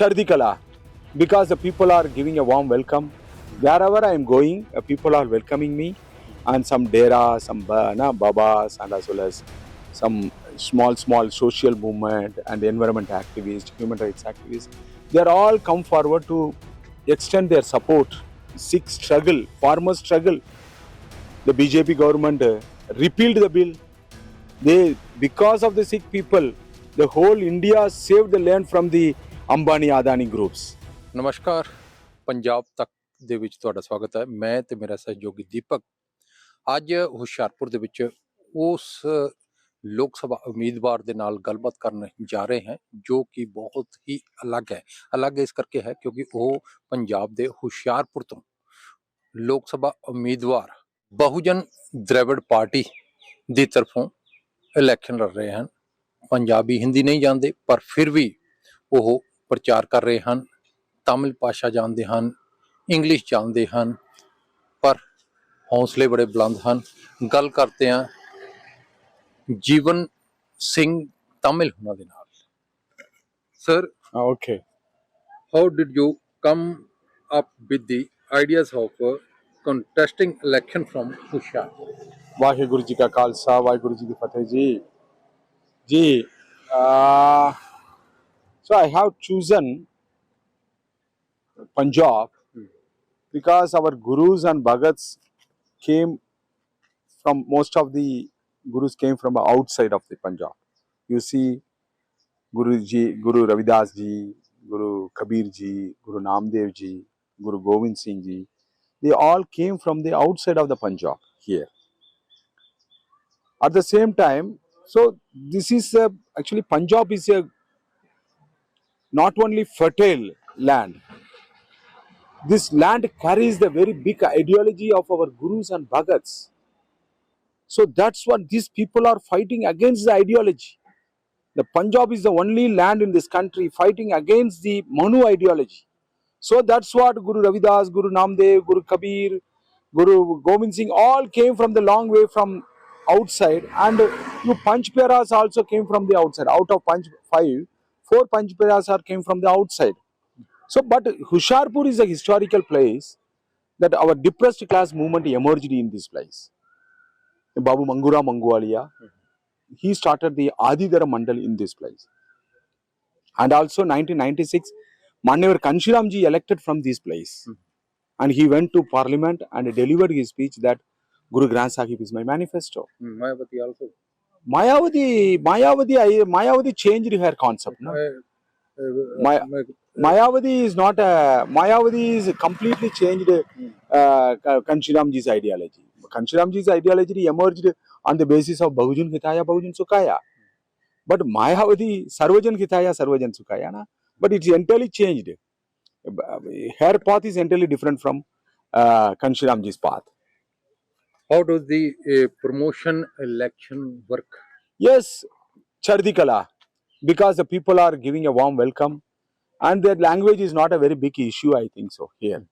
Chardikala because the people are giving a warm welcome. Wherever I am going, uh, people are welcoming me, and some dera, some ba- na, babas, and as well as some small, small social movement and environment activists, human rights activists. They are all come forward to extend their support. Sikh struggle, farmer struggle. The BJP government uh, repealed the bill. They, because of the Sikh people, the whole India saved the land from the Ambani Adani groups. ਨਮਸਕਾਰ। ਪੰਜਾਬ ਤੱਕ ਦੇ ਵਿੱਚ ਤੁਹਾਡਾ ਸਵਾਗਤ ਹੈ। ਮੈਂ ਤੇ ਮੇਰਾ ਸਹਿਯੋਗੀ ਦੀਪਕ। ਅੱਜ ਹੁਸ਼ਿਆਰਪੁਰ ਦੇ ਵਿੱਚ ਉਸ ਲੋਕ ਸਭਾ ਉਮੀਦਵਾਰ ਦੇ ਨਾਲ ਗੱਲਬਾਤ ਕਰਨ ਜਾ ਰਹੇ ਹਾਂ, ਜੋ ਕਿ ਬਹੁਤ ਹੀ ਅਲੱਗ ਹੈ। ਅਲੱਗ ਇਸ ਕਰਕੇ ਹੈ ਕਿਉਂਕਿ ਉਹ ਪੰਜਾਬ ਦੇ ਹੁਸ਼ਿਆਰਪੁਰ ਤੋਂ ਲੋਕ ਸਭਾ ਉਮੀਦਵਾਰ, ਬਹੁਜਨ ਦ੍ਰਵਿੜ ਪਾਰਟੀ ਦੀ ਤਰਫੋਂ ਇਲੈਕਸ਼ਨ ਲੜ ਰਹੇ ਹਨ। ਪੰਜਾਬੀ ਹਿੰਦੀ ਨਹੀਂ ਜਾਣਦੇ, ਪਰ ਫਿਰ ਵੀ ਉਹ ਪ੍ਰਚਾਰ ਕਰ ਰਹੇ ਹਨ ਤਮਿਲ ਭਾਸ਼ਾ ਜਾਣਦੇ ਹਨ ਇੰਗਲਿਸ਼ ਜਾਣਦੇ ਹਨ ਪਰ ਹੌਸਲੇ ਬੜੇ ਬੁਲੰਦ ਹਨ। ਗੱਲ ਕਰਦੇ ਹਾਂ ਜੀਵਨ ਸਿੰਘ ਤਮਿਲ ਉਹਨਾਂ ਦੇ ਨਾਲ। Sir Okay. How did you come up with the ideas of contesting election from ਹੁਸ਼ਿਆਰ ਵਾਹਿਗੁਰੂ ਜੀ ਕਾ ਖਾਲਸਾ ਵਾਹਿਗੁਰੂ ਜੀ ਕੀ ਫਤਿਹ ਜੀ ਜੀ uh, so I have chosen Punjab hmm. because our gurus and bhagats came from most of the gurus came from outside of the Punjab. You see Guru ji, Guru Ravidas ji, Guru Kabir ji, Guru Namdev ji, Guru Govind Singh ji, they all came from the outside of the Punjab here. At the same time, so this is a, actually Punjab is a not only fertile land. This land carries the very big ideology of our gurus and bhagats. So that's what these people are fighting against the ideology. The Punjab is the only land in this country fighting against the Manu ideology. So that's what Guru Ravidas, Guru Namdev, Guru Kabir, Guru Govind Singh all came from the long way from outside and you Panch Peras also came from the outside. Out of Panch five, four Panchpirayas are came from the outside. So, but Husharpur is a historical place that our depressed class movement emerged in this place. Babu Mangura Mangualia, he started the Adidara Mandal in this place. And also 1996, Mannevar Kanshiramji elected from this place. And he went to parliament and delivered his speech that Guru Granth Sahib is my manifesto. Mm, also. Mayavadi, Mayavadi, I- Mayavadi changed her concept. No? Maya- Mayavadi is not a, Mayavadi is completely changed uh, Ka- Kanshiramji's ideology. Kanshiramji's ideology emerged on the basis of Bahujan Hitaya, Bahujan Sukaya. But Mayavadi, Sarvajan Hitaya, Sarvajan Sukaya. Na? But it's entirely changed. Her path is entirely different from uh, Kanshiramji's path. How does the uh, promotion election work? Yes, Chardikala, because the people are giving a warm welcome and their language is not a very big issue, I think so here.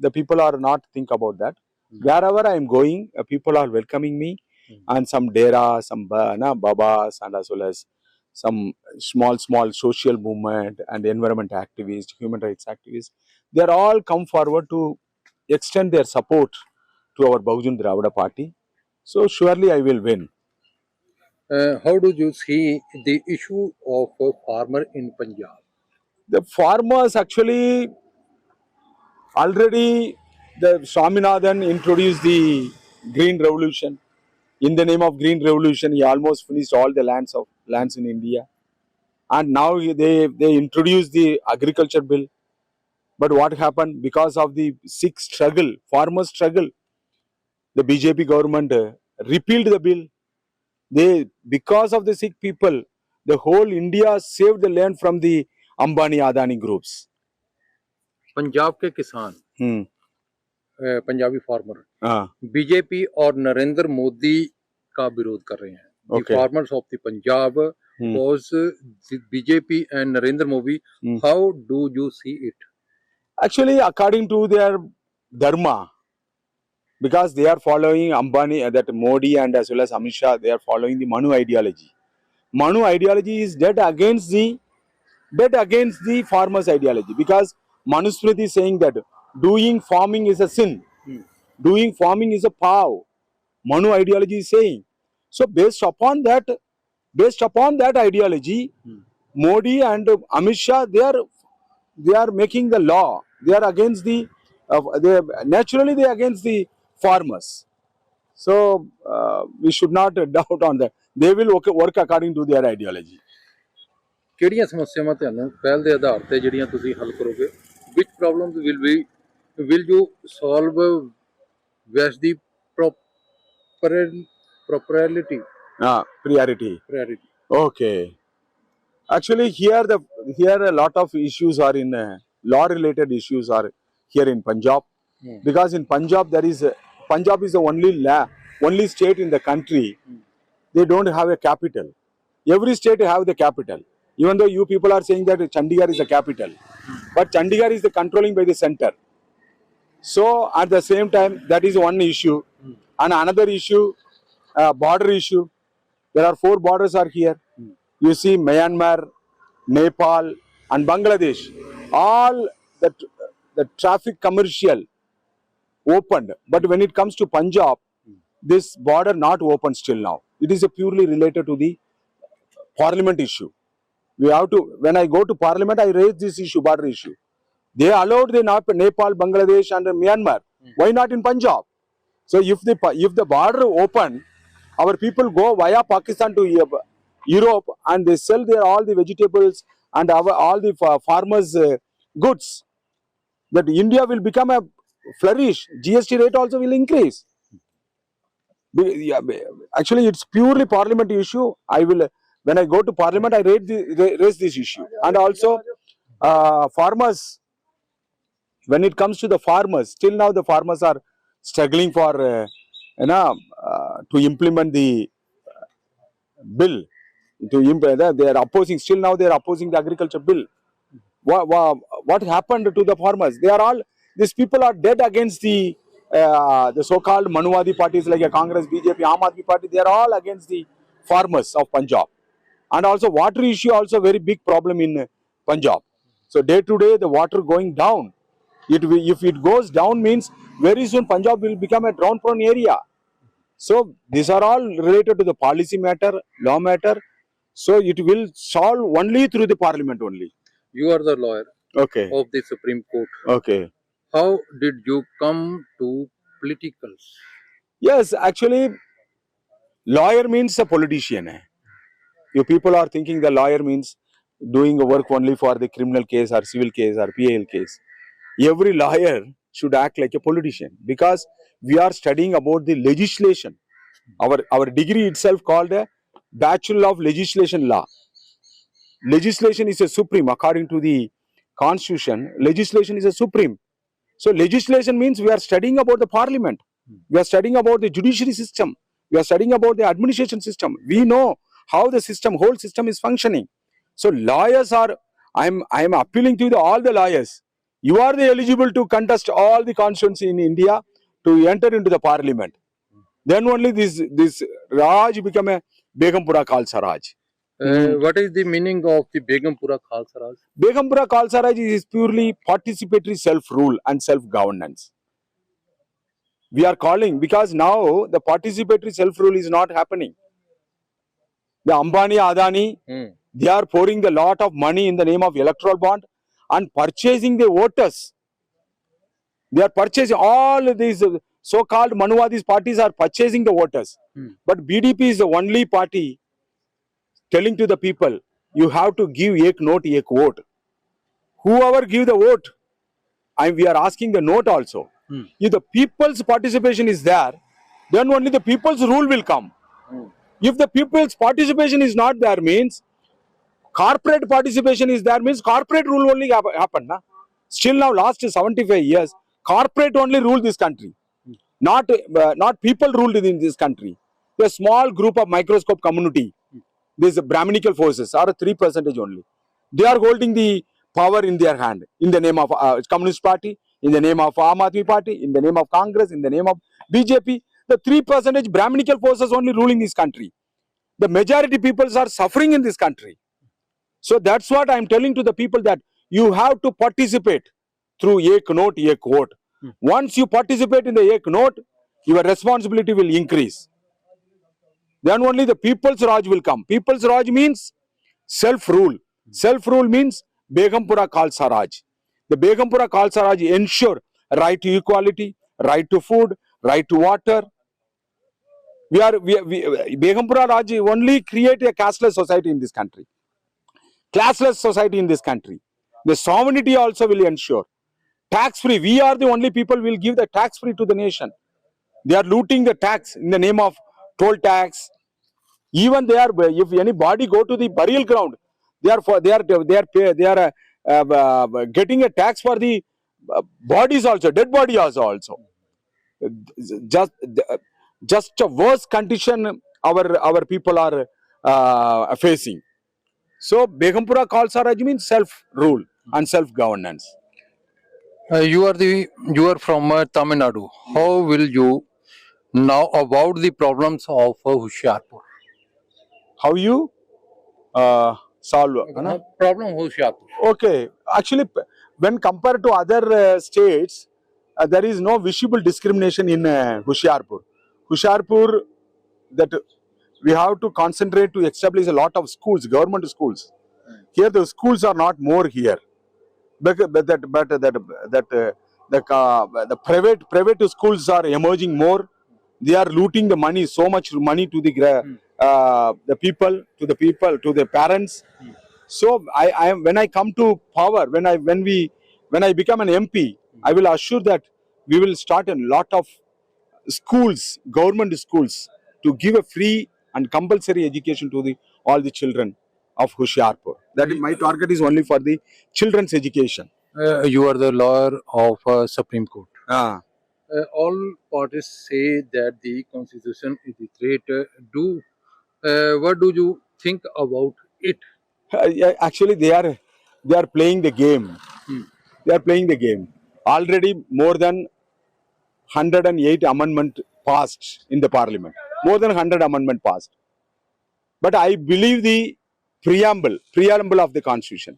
The people are not think about that. Mm. Wherever I am going, uh, people are welcoming me Mm. and some dera, some ba, na, babas and as well as some small, small social movement and environment activists, human rights activists. They are all come forward to extend their support to our Bahujan Dravida party. So surely I will win. Uh, how do you see the issue of a farmer in Punjab? the farmers actually already the Swaminathan introduced the green revolution. In the name of green revolution, he almost finished all the lands of lands in India. And now they they introduced the agriculture bill. But what happened because of the Sikh struggle, farmer struggle, the BJP government uh, repealed the bill. They because of the Sikh people, the whole India saved the land from the Ambani Adani groups. Punjab के किसान Hmm. Uh, Punjabi farmer Ah, BJP और नरेंद्र मोदी का विरोध कर रहे हैं Okay. Farmers of the Punjab Hmm. was BJP and Narendra Modi Hmm. How do you see it Actually, according to their dharma, because they are following Ambani, uh, that Modi and as well as Amit Shah, they are following the Manu ideology. Manu ideology is dead against the dead against the farmers' ideology because Manusmriti is saying that doing farming is a sin, doing farming is a pav. Manu ideology is saying. So based upon that, based upon that ideology, Modi and Amit Shah they are they are making the law. They are against the uh, they naturally they are against the farmers. So uh, we should not doubt on that. They will work, work according to their ideology. ਕਿਹੜੀਆਂ ਸਮੱਸਿਆਵਾਂ ਤੁਹਾਨੂੰ ਪਹਿਲ ਦੇ ਆਧਾਰ ਤੇ ਜਿਹੜੀਆਂ ਤੁਸੀਂ ਹੱਲ ਕਰੋਗੇ ਵਿਚ problems will be will you solve what's the proper ਪ੍ਰੋਪਰਲਿਟੀ Ah, priority. Priority Okay. Actually, here the here a lot of issues are in uh, law related issues are here in Punjab Hmm. because in Punjab there is a, Punjab is the only la, only state in the country they don't have a capital. Every state have the capital. Even though you people are saying that Chandigarh is the capital, but Chandigarh is the controlling by the center. So at the same time, that is one issue, and another issue, uh, border issue. There are four borders are here. You see Myanmar, Nepal, and Bangladesh. All the the traffic commercial opened, but when it comes to Punjab, this border not open still now. It is a purely related to the parliament issue. We have to. When I go to parliament, I raise this issue, border issue. They allowed the Nepal, Bangladesh, and Myanmar. Why not in Punjab? So if the if the border open, our people go via Pakistan to Europe and they sell their all the vegetables and our all the farmers' uh, goods. That India will become a flourish. GST rate also will increase. Actually, it's purely parliament issue. I will when I go to parliament, I raise, this issue and also uh, farmers. When it comes to the farmers, till now the farmers are struggling for uh, you know uh, to implement the uh, bill to implement they are opposing still now they are opposing the agriculture bill what, what, what happened to the farmers they are all these people are dead against the uh, the so-called Manuwadi parties like a Congress, BJP, Aam Party. They are all against the farmers of Punjab. And also water issue also very big problem in Punjab. So day to day the water going down. It if it goes down means very soon Punjab will become a drought prone area. So these are all related to the policy matter, law matter. So it will solve only through the parliament only. You are the lawyer. Okay. Of the Supreme Court. Okay. How did you come to politics? Yes, actually, lawyer means a politician. Eh? You people are thinking the lawyer means doing a work only for the criminal case or civil case or PAL case. Every lawyer should act like a politician because we are studying about the legislation. Our, our degree itself called a Bachelor of Legislation Law. Legislation is a supreme according to the constitution. Legislation is a supreme so legislation means we are studying about the parliament. We are studying about the judiciary system. We are studying about the administration system. We know how the system whole system is functioning. So lawyers are i'm i am appealing to the, all the lawyers. You are the eligible to contest all the constituency in india to enter into the parliament. Then only this this raj become a begumpura khalsa raj uh, what is the meaning of the Begumpura Khalsa Raj? Begumpura Khalsa Raj is purely participatory self-rule and self-governance. We are calling because now the participatory self-rule is not happening. The Ambani, Adani, mm. they are pouring the lot of money in the name of electoral bond and purchasing the voters. They are purchasing all these uh, so-called Manuwadis parties are purchasing the voters. Mm. But BDP is the only party telling to the people you have to give ek note ek vote whoever give the vote and we are asking the note also Hmm. if the people's participation is there then only the people's rule will come Hmm. if the people's participation is not there means corporate participation is there means corporate rule only hap- happen na? still now last 75 years corporate only rule this country not uh, not people ruled in this country a small group of microscope community these brahminical forces are 3 percentage only they are holding the power in their hand in the name of uh, communist party in the name of Aam Aadmi party in the name of congress in the name of bjp the 3 percentage brahminical forces only ruling this country the majority peoples are suffering in this country So that's what I'm telling to the people that you have to participate through Ek Note, Ek Vote. Hmm. Once you participate in the Ek Note, your responsibility will increase. Then only the People's Raj will come. People's Raj means self rule. Self rule means Begumpura Khalsa Raj. The Begumpura Khalsa Raj ensure right to equality, right to food, right to water. We are, we, we Begumpura Raj only create a casteless society in this country. Classless society in this country. The sovereignty also will ensure. Tax free. We are the only people will give the tax free to the nation. They are looting the tax in the name of toll tax. Even they are, if anybody go to the burial ground, they are for they are they are pay, they are uh, uh, getting a tax for the uh, bodies also, dead bodies also. Just just a worse condition our our people are uh, facing. So Begumpura Khalsa Raj means self rule and self governance. Uh, you are the you are from uh, Tamil Nadu. How will you now about the problems of uh? How you uh, solve? ना? problem Hoshiarpur. Okay, actually, when compared to other uh, states, uh, there is no visible discrimination in uh. Hoshiarpur, that we have to concentrate to establish a lot of schools, government schools. Here, the schools are not more here, but, but that but that that uh, the uh, the private private schools are emerging more. They are looting the money, so much money to the Hmm. uh, the people, to the people, to the parents. So I, I am when I come to power, when I when we when I become an MP, I will assure that we will start a lot of schools, government schools, to give a free and compulsory education to the all the children of Hoshiarpur. That is my target is only for the children's education. Uh, you are the lawyer of uh, Supreme Court. Ah. Uh, all parties say that the constitution is the threat. Uh, do uh, what do you think about it? Yeah, actually they are they are playing the game Hmm. they are playing the game already more than 108 amendment passed in the parliament more than 100 amendment passed but i believe the preamble preamble of the constitution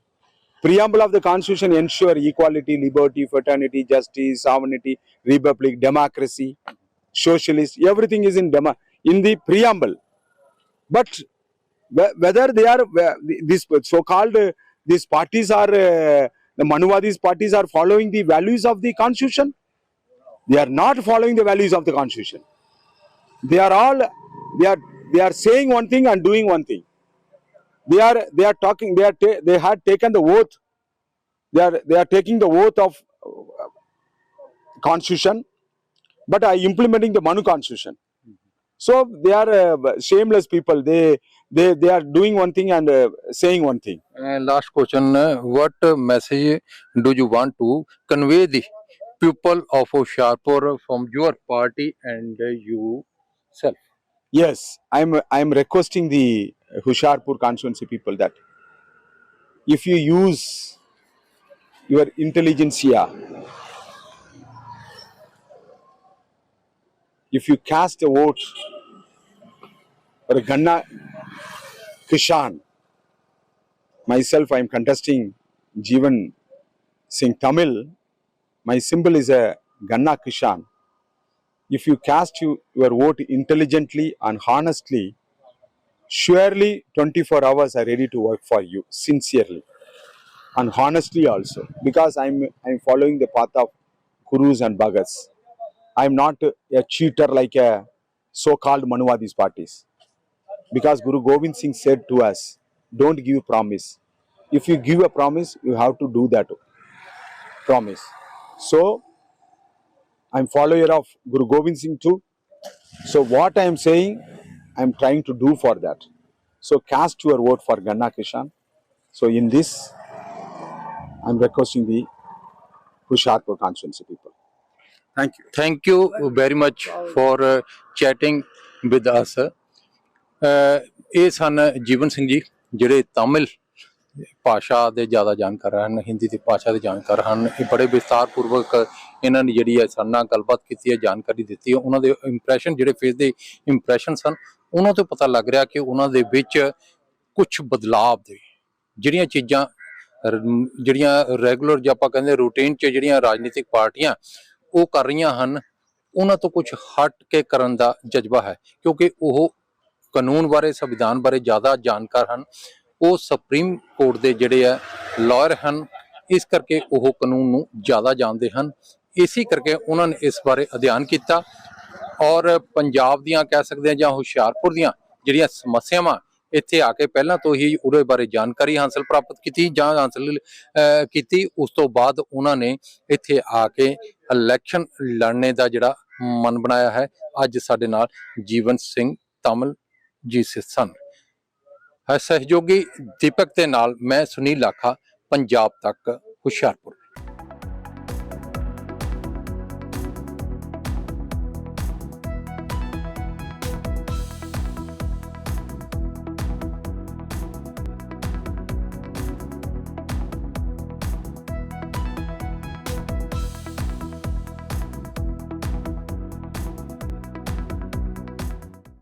preamble of the constitution ensure equality liberty fraternity justice sovereignty republic democracy socialist everything is in demo in the preamble but whether they are these so-called these parties are uh, the Manuwadis parties are following the values of the constitution. They are not following the values of the constitution. They are all they are they are saying one thing and doing one thing. They are they are talking. They are ta- they had taken the oath. They are they are taking the oath of uh, constitution, but are implementing the Manu constitution. So they are uh, shameless people. They they they are doing one thing and uh, saying one thing. Uh, last question: uh, What message do you want to convey the people of Hoshiarpur from your party and uh, you self? Yes, I'm I'm requesting the Husharpur constituency people that if you use your intelligentsia, if you cast a vote for Ganna Kishan, myself I'm contesting Jeevan Singh Tamil, my symbol is a Ganna Kishan. if you cast you, your vote intelligently and honestly, surely 24 hours are ready to work for you sincerely and honestly also because I'm I'm following the path of gurus and bhagats. I'm not a cheater like a so-called Manuwadis parties because Guru Gobind Singh said to us, don't give a promise. If you give a promise, you have to do that promise. So I'm follower of Guru Gobind Singh too. So what I'm saying, I'm trying to do for that. So cast your vote for Ganna Kishan. So in this, I'm requesting the Husharpur constituency people. Thank you. Thank you very much for uh, chatting with us. Uh, ਇਹ ਸਨ ਜੀਵਨ ਸਿੰਘ ਜੀ ਜਿਹੜੇ ਤਾਮਿਲ ਭਾਸ਼ਾ ਦੇ ਜ਼ਿਆਦਾ ਜਾਣਕਾਰ ਹਨ ਹਿੰਦੀ ਦੀ ਭਾਸ਼ਾ ਦੇ ਜਾਣਕਾਰ ਹਨ ਇਹ ਬੜੇ ਵਿਸਤਾਰਪੂਰਵਕ ਇਹਨਾਂ ਨੇ ਜਿਹੜੀ ਹੈ ਸਾਡੇ ਨਾਲ ਗੱਲਬਾਤ ਕੀਤੀ ਹੈ ਜਾਣਕਾਰੀ ਦਿੱਤੀ ਹੈ ਉਹਨਾਂ ਦੇ ਇੰਪ੍ਰੈਸ਼ਨ ਜਿਹੜੇ ਫੇਸ ਦੇ ਇੰਪ੍ਰੈਸ਼ਨ ਸਨ ਉਹਨਾਂ ਤੋਂ ਪਤਾ ਲੱਗ ਰਿਹਾ ਕਿ ਉਹਨਾਂ ਦੇ ਵਿੱਚ ਕੁਝ ਬਦਲਾਅ ਦੇ, ਜਿਹੜੀਆਂ ਚੀਜ਼ਾਂ ਜਿਹੜੀਆਂ ਰੈਗੂਲਰ ਜਾਂ ਆਪਾਂ ਕਹਿੰਦੇ ਰੂਟੀਨ 'ਚ ਜਿਹੜੀਆਂ ਰਾਜਨੀਤਿਕ ਪਾਰਟੀਆਂ ਉਹ ਕਰ ਰਹੀਆਂ ਹਨ, ਉਹਨਾਂ ਤੋਂ ਕੁਝ ਹਟ ਕੇ ਕਰਨ ਦਾ ਜਜ਼ਬਾ ਹੈ, ਕਿਉਂਕਿ ਉਹ ਕਾਨੂੰਨ ਬਾਰੇ, ਸੰਵਿਧਾਨ ਬਾਰੇ ਜ਼ਿਆਦਾ ਜਾਣਕਾਰ ਹਨ। ਉਹ ਸੁਪਰੀਮ ਕੋਰਟ ਦੇ ਜਿਹੜੇ ਆ ਲਾਇਰ ਹਨ, ਇਸ ਕਰਕੇ ਉਹ ਕਾਨੂੰਨ ਨੂੰ ਜ਼ਿਆਦਾ ਜਾਣਦੇ ਹਨ। ਇਸੇ ਕਰਕੇ ਉਹਨਾਂ ਨੇ ਇਸ ਬਾਰੇ ਅਧਿਐਨ ਕੀਤਾ। ਔਰ ਪੰਜਾਬ ਦੀਆਂ ਕਹਿ ਸਕਦੇ ਹਾਂ ਜਾਂ ਹੁਸ਼ਿਆਰਪੁਰ ਦੀਆਂ ਜਿਹੜੀਆਂ ਸਮੱਸਿਆਵਾਂ ਇੱਥੇ ਆ ਕੇ ਪਹਿਲਾਂ ਤੋਂ ਹੀ ਉਹਦੇ ਬਾਰੇ ਜਾਣਕਾਰੀ ਹਾਸਲ ਪ੍ਰਾਪਤ ਕੀਤੀ ਜਾਂ ਹਾਸਲ ਕੀਤੀ, ਉਸ ਤੋਂ ਬਾਅਦ ਉਹਨਾਂ ਨੇ ਇੱਥੇ ਆ ਕੇ ਇਲੈਕਸ਼ਨ ਲੜਨੇ ਦਾ ਜਿਹੜਾ ਮਨ ਬਣਾਇਆ ਹੈ, ਅੱਜ ਸਾਡੇ ਨਾਲ ਜੀਵਨ ਸਿੰਘ ਤਮਲ ਜੀ ਸਨ। ਸਹਿਯੋਗੀ ਦੀਪਕ ਦੇ ਨਾਲ ਮੈਂ ਸੁਨੀਲ ਲਾਖਾ ਪੰਜਾਬ ਤੱਕ ਹੁਸ਼ਿਆਰਪੁਰ।